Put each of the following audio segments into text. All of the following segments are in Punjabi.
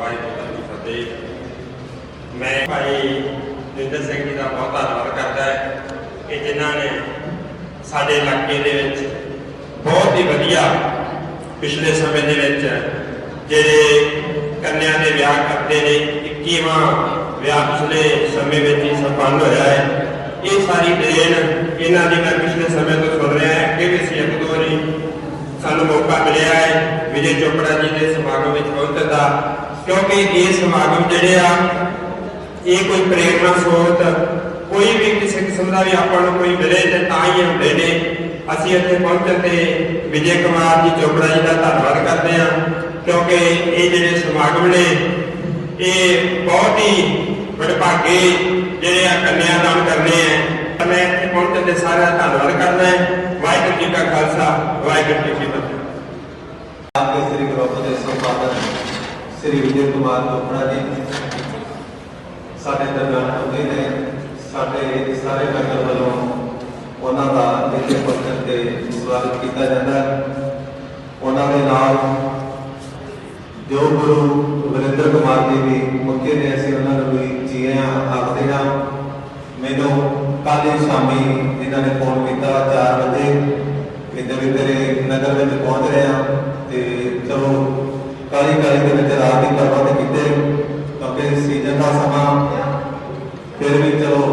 ਵਾਹਿਗੁਰੂ ਜੀ ਫਤਿਹ। ਮੈਂ ਭਾਈ ਜਿੰਦਰ ਸਿੰਘ ਜੀ ਦਾ ਬਹੁਤ ਧੰਨਵਾਦ ਕਰਦਾ ਹੈ ਕਿ ਜਿਨ੍ਹਾਂ ਨੇ ਸਾਡੇ ਇਲਾਕੇ ਦੇ ਵਿੱਚ ਬਹੁਤ ਹੀ ਵਧੀਆ ਪਿਛਲੇ ਸਮੇਂ ਦੇ ਵਿੱਚ ਜਿਹੜੇ ਕੰਨਿਆ ਦੇ ਵਿਆਹ ਕਰਦੇ ਨੇ 21ਵਾਂ ਵਿਆਹ ਪਿਛਲੇ ਸਮੇਂ ਵਿੱਚ ਹੀ ਸੰਪੰਨ ਹੋਇਆ ਹੈ। ਇਹ ਸਾਰੀ ਦੇਣ ਇਹਨਾਂ ਦੀ ਮੈਂ ਪਿਛਲੇ ਸਮੇਂ ਤੋਂ ਸੁਣ ਰਿਹਾ ਹਾਂ ਕਿ ਵੀ ਸੀ ਇੱਕ ਦੋ ਵਾਰੀ ਸਾਨੂੰ ਮੌਕਾ ਮਿਲਿਆ ਹੈ। ਵਿਜੇ ਚੋਪੜਾ ਜੀ ਦੇ ਸਮਾਗਮ ਵਿੱਚ ਪਹੁੰਚਣ ਦਾ ਕਿਉਂਕਿ ਇਹ ਸਮਾਗਮ ਜਿਹੜੇ ਆ, ਇਹ ਕੋਈ ਪ੍ਰੇਰਣਾ ਸਰੋਤ, ਕੋਈ ਵੀ ਕਿਸੇ ਕਿਸਮ ਦਾ ਵੀ ਆਪਾਂ ਨੂੰ ਕੋਈ ਮਿਲੇ ਤੇ ਤਾਂ ਹੀ ਹੁੰਦੇ ਨੇ। ਅਸੀਂ ਇੱਥੇ ਪਹੁੰਚਣ ਤੇ ਵਿਜੇ ਕੁਮਾਰ ਜੀ ਚੋਪੜਾ ਜੀ ਦਾ ਧੰਨਵਾਦ ਕਰਦੇ ਹਾਂ, ਕਿਉਂਕਿ ਇਹ ਜਿਹੜੇ ਸਮਾਗਮ ਨੇ, ਇਹ ਬਹੁਤ ਹੀ ਵਡਭਾਗੇ ਜਿਹੜੇ ਆ ਕੰਨਿਆਦਾਨ ਕਰਨੇ ਆ। ਮੈਂ ਇੱਥੇ ਪਹੁੰਚਣ ਤੇ ਸਾਰਿਆਂ ਦਾ ਧੰਨਵਾਦ ਕਰਦਾ ਵਾਹਿਗੁਰੂ ਜੀ ਕਾ ਖਾਲਸਾ, ਵਾਹਿਗੁਰੂ ਜੀ ਕੀ ਫਤਿਹ। ਆਪਕੇ ਸ੍ਰੀ ਗੁਰੂ ਸ੍ਰੀ ਵਿਜੇ ਕੁਮਾਰ ਚੋਪੜਾ ਜੀ ਸਾਡੇ ਦਰਮਿਆਨ ਹੁੰਦੇ ਨੇ ਸਾਡੇ ਸਾਰੇ ਨਗਰ ਵੱਲੋਂ ਉਹਨਾਂ ਦਾ ਇੱਥੇ ਪਹੁੰਚਣ ਤੇ ਸਵਾਗਤ ਕੀਤਾ ਜਾਂਦਾ ਹੈ ਉਹਨਾਂ ਦੇ ਨਾਲ ਜੋ ਗੁਰੂ ਵਰਿੰਦਰ ਕੁਮਾਰ ਜੀ ਵੀ ਮੁੱਖੇ ਨੇ ਅਸੀਂ ਉਹਨਾਂ ਨੂੰ ਵੀ ਜੀ ਆਇਆਂ ਆਖਦੇ ਹਾਂ। ਮੈਨੂੰ ਕੱਲ੍ਹ ਹੀ ਸ਼ਾਮੀ ਇਹਨਾਂ ਨੇ ਫੋਨ ਕੀਤਾ 4 ਵਜੇ ਕਿਤੇ ਵੀ ਤੇਰੇ ਨਗਰ ਵਿੱਚ ਪਹੁੰਚ ਰਹੇ ਹਾਂ ਤੇ ਚਲੋ ਕਾਲੀ ਕਾਲੀ ਦੇ ਵਿੱਚ ਰਾਤ ਦੀ ਪ੍ਰਬੰਧ ਕੀਤੇ ਕਿਉਂਕਿ ਸੀਜ਼ਨ ਦਾ ਸਮਾਂ, ਫਿਰ ਵੀ ਚਲੋ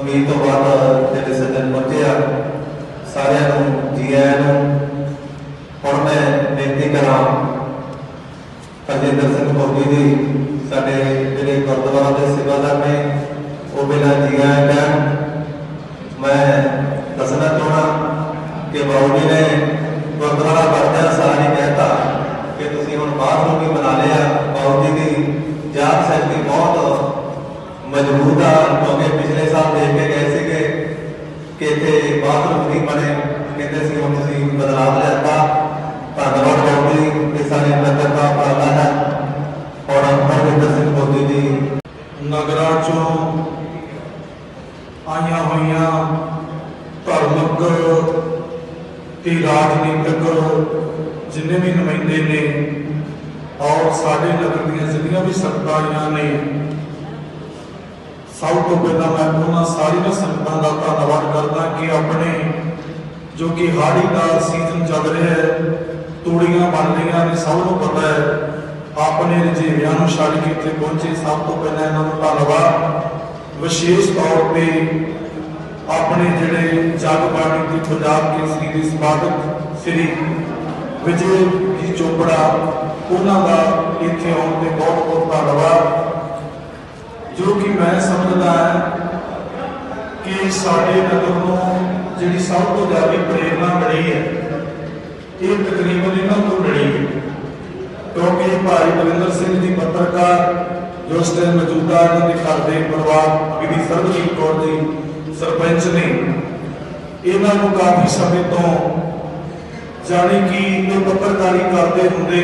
ਉਮੀਦ ਤੋਂ ਬਾਅਦ ਜਿਹੜੇ ਸੱਜਣ ਪਹੁੰਚੇ ਆ, ਸਾਰਿਆਂ ਨੂੰ ਜੀ ਆਇਆਂ ਨੂੰ, ਹੁਣ ਮੈਂ ਬੇਨਤੀ ਕਰਾਂ ਅਜਿੰਦਰ ਸਿੰਘ ਮੋਦੀ ਜੀ ਸਾਡੇ ਜਿਹੜੇ ਗੁਰਦੁਆਰਾ ਦੇ ਸੇਵਾਦਾਰ ਨੇ, ਉਹ ਬਿਨਾਂ ਜੀ ਆਇਆਂ ਮੈਂ ਦੱਸਣਾ ਚਾਹਣਾ ਕਿ ਬਾਬੂ ਜੀ ਨੇ ਗੁਰਦੁਆਰਾ ਵਰਤਿਆ ਸਾਰੀ ਕਹਿਤਾ ਕਿ ਤੁਸੀਂ ਹੁਣ ਬਾਥਰੂਮ ਵੀ ਬਣਾ ਲਿਆ ਬਾਬੂ ਜੀ ਦੀ ਜਾਤ ਸ਼ਕਤੀ ਬਹੁਤ ਮਜ਼ਬੂਤ ਆ ਕਿਉਂਕਿ ਪਿਛਲੇ ਸਾਲ ਦੇਖ ਕੇ ਗਏ ਸੀਗੇ ਕਿ ਇੱਥੇ ਬਾਥਰੂਮ ਬਣੇ। ਕਹਿੰਦੇ ਸੀ, ਹੁਣ ਤੁਸੀਂ ਬਦਲਾਅ ਲਿਆਤਾ। ਧੰਨਵਾਦ ਬਾਬੂ ਜੀ ਕਿ ਸਾਡੇ ਨਗਰ ਦਾ ਉਪਰਾਲਾ ਹੈ। ਔਰ ਹਰਵਿੰਦਰ ਸਿੰਘ ਮੋਦੀ ਜੀ। ਨਗਰਾਂ ਚੋਂ ਆਈਆਂ ਹੋਈਆਂ ਧਾਰਮਿਕ ਤੇ ਰਾਜਨੀਤਿਕ ਜਿੰਨੇ ਵੀ ਨੁਮਾਇੰਦੇ ਨੇ, ਔਰ ਸਾਡੇ ਨਗਰ ਦੀਆਂ ਜਿੰਨੀਆਂ ਵੀ ਸੰਗਤਾਂ ਨੇ ਸਭ ਤੋਂ ਪਹਿਲਾਂ ਮੈਂ ਉਹਨਾਂ ਸਾਰੀਆਂ ਸੰਗਤਾਂ ਦਾ ਧੰਨਵਾਦ ਕਰਦਾ ਕਿ ਆਪਣੇ ਜੋ ਕਿ ਹਾੜੀ ਦਾ ਸੀਜ਼ਨ ਚੱਲ ਰਿਹਾ ਹੈ, ਤੂੜੀਆਂ ਬਣ ਰਹੀਆਂ ਨੇ, ਸਭ ਨੂੰ ਪਤਾ ਹੈ, ਆਪਣੇ ਰਜੇਵਿਆਂ ਨੂੰ ਛੱਡ ਕੇ ਇੱਥੇ ਪਹੁੰਚੇ, ਸਭ ਤੋਂ ਪਹਿਲਾਂ ਇਹਨਾਂ ਨੂੰ ਧੰਨਵਾਦ। ਵਿਸ਼ੇਸ਼ ਤੌਰ ਤੇ ਆਪਣੇ ਜਿਹੜੇ ਜਗ ਬਾਣੀ ਦੀ ਪੰਜਾਬ ਕੇਸਰੀ ਦੇ ਸੰਪਾਦਕ ਸ੍ਰੀ ਵਿਜੇ ਜੀ ਚੋਪੜਾ, ਉਹਨਾਂ ਦਾ ਇੱਥੇ ਆਉਣ ਤੇ ਬਹੁਤ ਬਹੁਤ ਧੰਨਵਾਦ। ਜੋ ਕਿ ਮੈਂ ਸਮਝਦਾ ਹਾਂ ਕਿ ਸਾਡੇ ਨਗਰ ਨੂੰ ਜਿਹੜੀ ਸਭ ਤੋਂ ਜ਼ਿਆਦਾ ਪ੍ਰੇਰਣਾ ਮਿਲੀ ਹੈ, ਇਹ ਤਕਰੀਬਨ ਇਹਨਾਂ ਤੋਂ ਮਿਲੀ ਹੈ। ਕਿਉਂਕਿ ਭਾਈ ਬਲਿੰਦਰ ਸਿੰਘ ਜੀ ਪੱਤਰਕਾਰ, ਜੋ ਉਸ ਟਾਈਮ ਮੌਜੂਦਾ ਇਹਨਾਂ ਦੇ ਘਰ ਦੇ ਪਰਿਵਾਰ ਬੀਬੀ ਸਰਬਜੀਤ ਕੌਰ ਜੀ ਸਰਪੰਚ ਨੇ, ਇਹਨਾਂ ਨੂੰ ਕਾਫੀ ਸਮੇਂ ਤੋਂ ਜਾਣੀ ਕਿ ਇਹ ਪੱਤਰਕਾਰੀ ਕਰਦੇ ਹੁੰਦੇ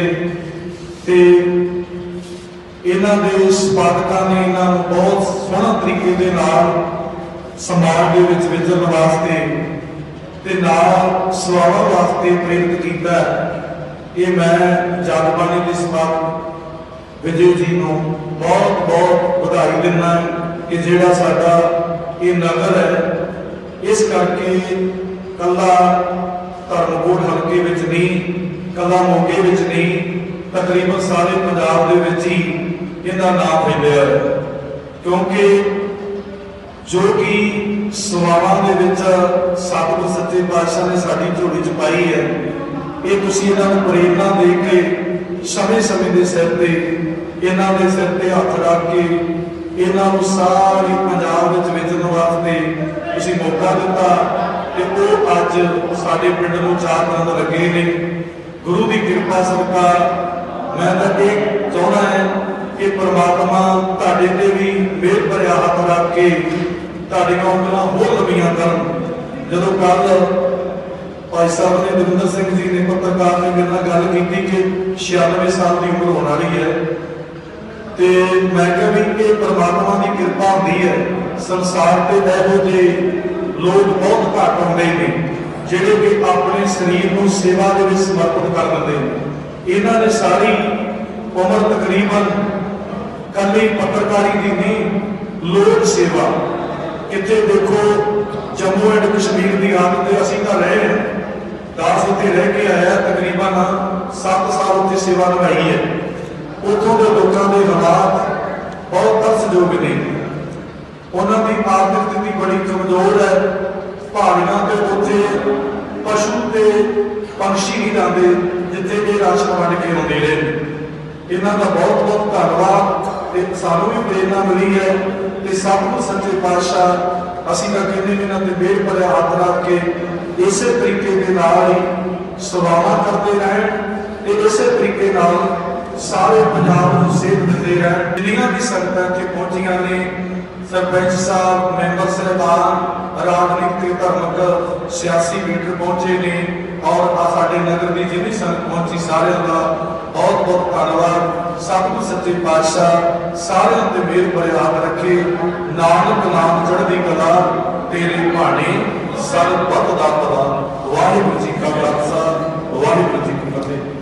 ਤੇ ਇਹਨਾਂ ਦੇ ਸੰਪਾਦਕਾਂ ਨੇ ਇਹਨਾਂ ਨੂੰ ਬਹੁਤ ਸੋਹਣਾ ਤਰੀਕੇ ਦੇ ਨਾਲ ਸਮਾਜ ਦੇ ਵਿੱਚ ਵਿਚਰਨ ਵਾਸਤੇ ਤੇ ਨਾਲ ਸੇਵਾਵਾਂ ਵਾਸਤੇ ਪ੍ਰੇਰਿਤ ਕੀਤਾ ਇਹ ਮੈਂ ਜਗਬਾਣੀ ਦੇ ਸੰਪਾਦਕ ਵਿਜੇ ਜੀ ਨੂੰ ਬਹੁਤ ਬਹੁਤ ਵਧਾਈ ਦਿੰਦਾ ਕਿ ਜਿਹੜਾ ਸਾਡਾ ਇਹ ਨਗਰ ਹੈ, ਇਸ ਕਰਕੇ ਕੱਲਾ ਧਰਮਕੋਟ ਹਲਕੇ ਵਿੱਚ ਨਹੀਂ, ਕੱਲਾ ਮੋਗੇ ਵਿੱਚ ਨਹੀਂ, ਤਕਰੀਬਨ ਸਾਰੇ ਪੰਜਾਬ ਦੇ ਵਿੱਚ ਹੀ ਇਹਦਾ ਨਾਮ ਫੈਲਿਆ ਕਿਉਂਕਿ ਜੋ ਕਿ ਸਵਾਵਾਂ ਦੇ ਵਿੱਚ ਸਤਿਗੁਰ ਸੱਚੇ ਪਾਤਸ਼ਾਹ ਨੇ ਸਾਡੀ ਝੋਲੀ ਚ ਪਾਈ ਹੈ, ਇਹ ਤੁਸੀਂ ਇਹਨਾਂ ਨੂੰ ਪ੍ਰੇਰਣਾ ਦੇ ਕੇ ਸਮੇਂ-ਸਮੇਂ ਦੇ ਸਿਰ ਤੇ, ਇਹਨਾਂ ਦੇ ਸਿਰ ਤੇ ਹੱਥ ਰੱਖ ਕੇ ਇਹਨਾਂ ਨੂੰ ਸਾਰੀ ਪੰਜਾਬ ਵਿੱਚ ਵੇਚਣ ਵਾਸਤੇ ਤੁਸੀਂ ਮੌਕਾ ਦਿੱਤਾ ਤੇ ਉਹ ਅੱਜ ਸਾਡੇ ਪਿੰਡ ਨੂੰ ਚਾਰ ਦੰਦ ਲੱਗੇ ਨੇ। ਗੁਰੂ ਦੀ ਕਿਰਪਾ ਸਦਕਾ ਮੈਂ ਤਾਂ ਇਹ ਕਿ ਪ੍ਰਮਾਤਮਾ ਤੁਹਾਡੇ ਤੇ ਵੀ ਮਿਹਰ ਭਰਿਆ ਹੱਥ ਰੱਖ ਕੇ ਤੁਹਾਡੀਆਂ ਉਂਗਲਾਂ ਹੋਰ ਲੰਬੀਆਂ ਕਰਨ। ਜਦੋਂ ਕੱਲ ਭਾਈ ਸਾਹਿਬ ਨੇ ਦਵਿੰਦਰ ਸਿੰਘ ਜੀ ਨੇ ਪੱਤਰਕਾਰ ਨੇ ਮੇਰੇ ਨਾਲ ਗੱਲ ਕੀਤੀ ਕਿ 96 ਸਾਲ ਦੀ ਉਮਰ ਹੋਣ ਵਾਲੀ ਹੈ ਤੇ ਮੈਂ ਕਿਹਾ ਵੀ ਇਹ ਪ੍ਰਮਾਤਮਾ ਦੀ ਕਿਰਪਾ ਹੁੰਦੀ ਹੈ। ਸੰਸਾਰ ਤੇ ਇਹੋ ਜਿਹੇ ਲੋਕ ਬਹੁਤ ਘੱਟ ਹੁੰਦੇ ਨੇ, ਜਿਹੜੇ ਕਿ ਆਪਣੇ ਸਰੀਰ ਨੂੰ ਸੇਵਾ ਦੇ ਵਿੱਚ ਸਮਰਪਿਤ ਕਰ ਦਿੰਦੇ ਨੇ। ਇਹਨਾਂ ਨੇ ਸਾਰੀ ਉਮਰ ਤਕਰੀਬਨ ਕੱਲੀ ਪੱਤਰਕਾਰੀ ਦੀ ਨਹੀਂ, ਲੋਕ ਸੇਵਾ। ਕਿਤੇ ਦੇਖੋ, ਜੰਮੂ ਐਂਡ ਕਸ਼ਮੀਰ ਦੀ ਆਦਤ ਤੇ ਅਸੀਂ ਤਾਂ ਰਹੇ ਹਾਂ। ਦਾਸ ਉੱਤੇ ਰਹਿ ਕੇ ਆਇਆ, ਤਕਰੀਬਨ 7 ਸਾਲ ਉੱਤੇ ਸੇਵਾ ਨਿਭਾਈ ਹੈ। ਉੱਥੋਂ ਦੇ ਲੋਕਾਂ ਦੇ ਹਾਲਾਤ ਬਹੁਤ ਤਰਸਯੋਗ ਨੇ। ਉਹਨਾਂ ਦੀ ਆਰਥਿਕ ਸਥਿਤੀ ਬੜੀ ਕਮਜ਼ੋਰ ਹੈ। ਪਹਾੜੀਆਂ ਦੇ ਉੱਥੇ ਪਸ਼ੂ ਤੇ ਪੰਛੀ ਹੀ ਜਾਂਦੇ, ਜਿੱਥੇ ਇਹ ਰਾਸ਼ਨ ਵੰਡ ਕੇ ਆਉਂਦੇ ਨੇ। ਇਹਨਾਂ ਦਾ ਬਹੁਤ ਬਹੁਤ ਧੰਨਵਾਦ। ਤੇ ਸਾਨੂੰ ਵੀ ਪ੍ਰੇਰਣਾ ਮਿਲੀ ਹੈ ਤੇ ਸਭ ਨੂੰ ਸੱਚੇ ਪਾਤਸ਼ਾਹ ਅਸੀਂ ਤਾਂ ਕਹਿੰਦੇ ਨੇ ਇਹਨਾਂ ਤੇ ਮਿਹਰ ਭਰਿਆ ਹੱਥ ਰੱਖ ਕੇ ਇਸੇ ਤਰੀਕੇ ਦੇ ਨਾਲ ਹੀ ਸੇਵਾਵਾਂ ਕਰਦੇ ਰਹਿਣ ਤੇ ਇਸੇ ਤਰੀਕੇ ਨਾਲ ਸਾਰੇ ਪੰਜਾਬ ਨੂੰ ਸੇਧ ਦਿੰਦੇ ਰਹਿਣ। ਜਿੰਨੀਆਂ ਵੀ ਸੰਗਤਾਂ ਇੱਥੇ ਪਹੁੰਚੀਆਂ ਨੇ, ਸਰਪੰਚ ਸਾਹਿਬ, ਮੈਂਬਰ ਸਾਹਿਬਾਨ, ਰਾਜਨੀਤਿਕ ਤੇ ਧਰਮਕ, ਸਿਆਸੀ ਲੀਡਰ ਪਹੁੰਚੇ ਨੇ ਔਰ ਸਾਡੇ ਨਗਰ ਦੀ ਜਿੰਨੀ ਸੰਗਤ ਪਹੁੰਚੀ ਸਾਰਿਆਂ ਦਾ ਬਹੁਤ ਬਹੁਤ ਧੰਨਵਾਦ। ਸਤਿ ਨੂੰ ਸੱਚੇ ਪਾਤਸ਼ਾਹ, ਸਾਰਿਆਂ ਤੇ ਮਿਹਰ ਬਰਿਆਦ ਰੱਖੇ। ਨਾਨਕ ਨਾਮ ਚੜ੍ਹਦੀ ਕਲਾ, ਤੇਰੇ ਭਾਣੇ ਸਰਬਤ ਦਾਤਾ ਵਾਹਿਗੁਰੂ ਜੀ ਕਾ ਖਾਲਸਾ, ਵਾਹਿਗੁਰੂ ਜੀ ਕੀ ਫਤਿਹ।